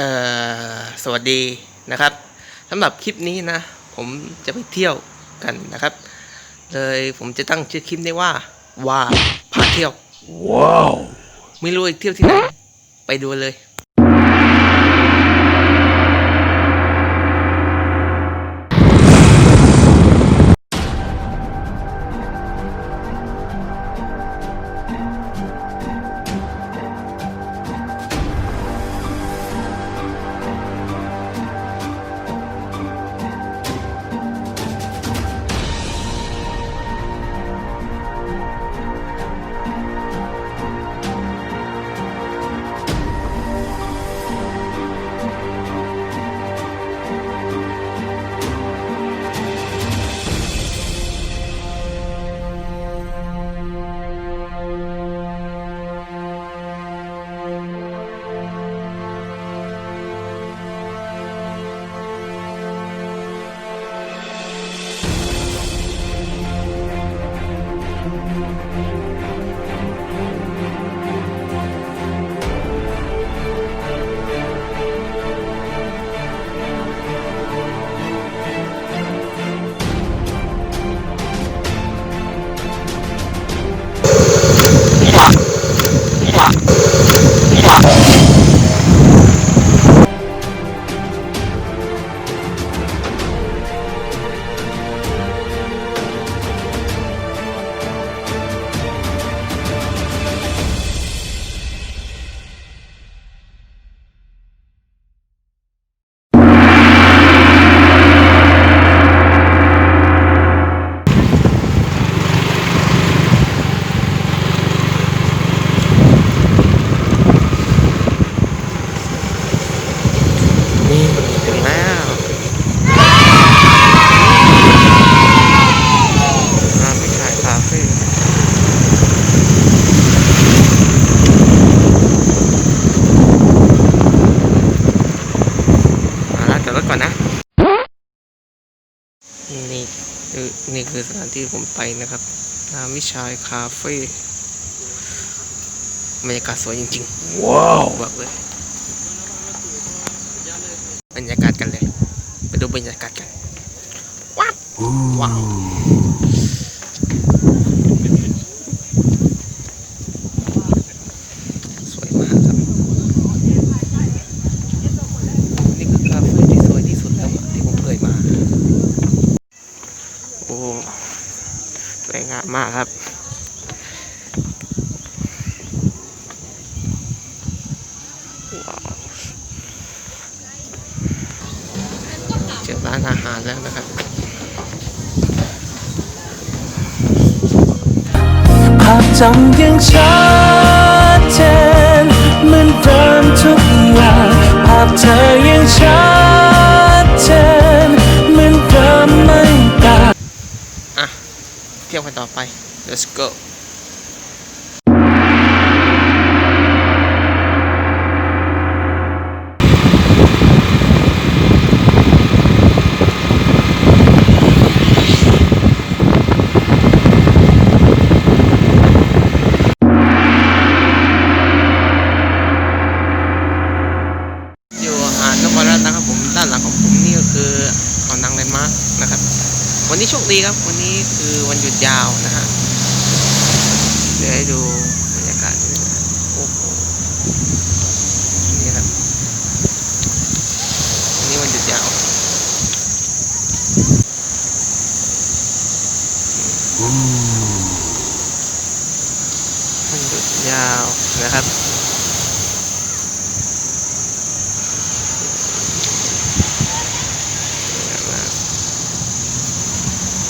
อสวัสดีนะครับสำหรับคลิปนี้นะ ผมจะไปเที่ยวกันนะครับ เลยผมจะตั้งชื่อคลิปนี้ว่าว่าพาเที่ยวว้าวไม่รู้อีกเที่ยวที่ไหนไปดูเลย ก่อนนะ นี่คือนี่คือสถานที่ผมไปนะครับร้านวิชายคาเฟ่บรรยากาศสวยจริงว้าวๆบอกเลย บรรยากาศกันเลย ไปดูบรรยากาศกัน ว้าวว้าว สวยมากครับ นี่คือคาเฟ่ที่สวยที่สุดแล้วอะที่ผมเคยมา โอ้ส วยงามมากครับ เจอร้านอาหารแล้วนะครับ ภาพจำยังชัด ที่ยวกันต่อไป let's go อยู่หาดนพรัตน์นะครับผมด้านหลังของผมนี่ก็คือเอานางเลมาร์กนะครับ วันนี้โชคดีครับ วันนี้ วันหยุดยาวนะฮะเดี๋ยวให้ดูบรรยากาศด้วยนะโอ้โหนี่ครับนนี้วันหยุดยาววันหยุดยาวนะครับ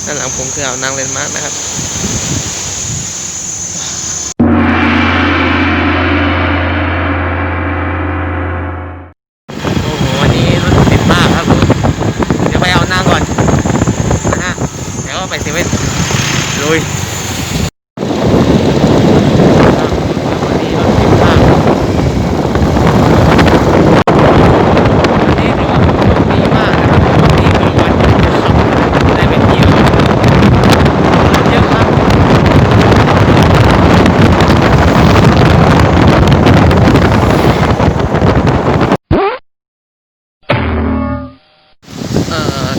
ด้านหลังผมคือเอาวนางเลนมาร์กนะครับโอ้โหวันนี้รถติดมากครับเดี๋ยวไปเอานางก่อนนะฮะเดี๋ยวก็ไปเซเว่นลุยวันนี้รถติดมากวันนี้ถือว่าผมโชคดีมากนะครับนี่คือวันขับได้ไปเที่ยวเยอะครับ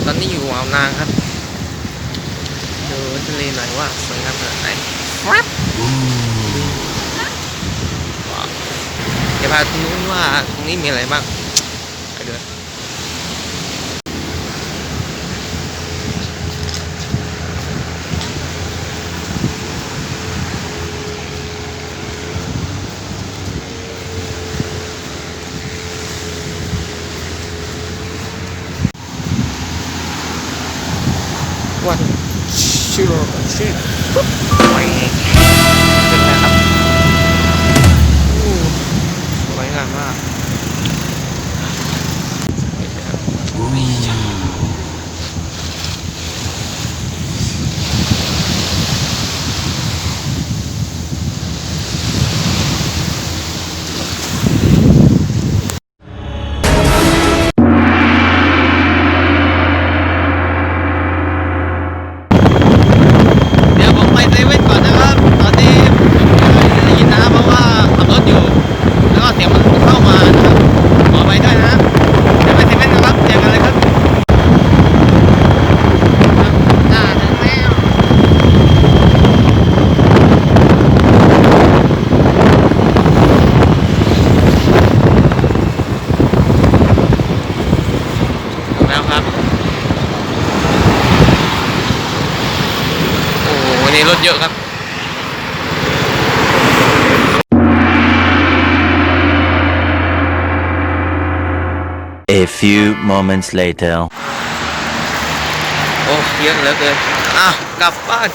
อนนี้อยู่อ่าวนางครับดูทะเลหน่อยว่าสวยงามขนาดไหนว้าวเดี๋ยวพาตรงนู้นว่าตรงนี้มีอะไรบ้างไปดู ว่าชื่อชื่อไปเป็นไงครับสวยงามมากเห็นไหมครับเดี๋ยวผมไปเซเว่นก่อนนะครับ ตอนนี้ผมได้ยินนะครับเพราะว่าขับรถอยู่ แล้วก็เสียงมันเข้ามานะครับขอไปด้วยนะเดี๋ยวไปเซเว่นกันครับเจอกันเลยครับอ่าถึงแล้ว ถึงแล้วครับ โอ้โหวันนี้รถ เยอะครับ A few moments later. โอ้เยอะเหลือเกินอ้าวกลับบ้าน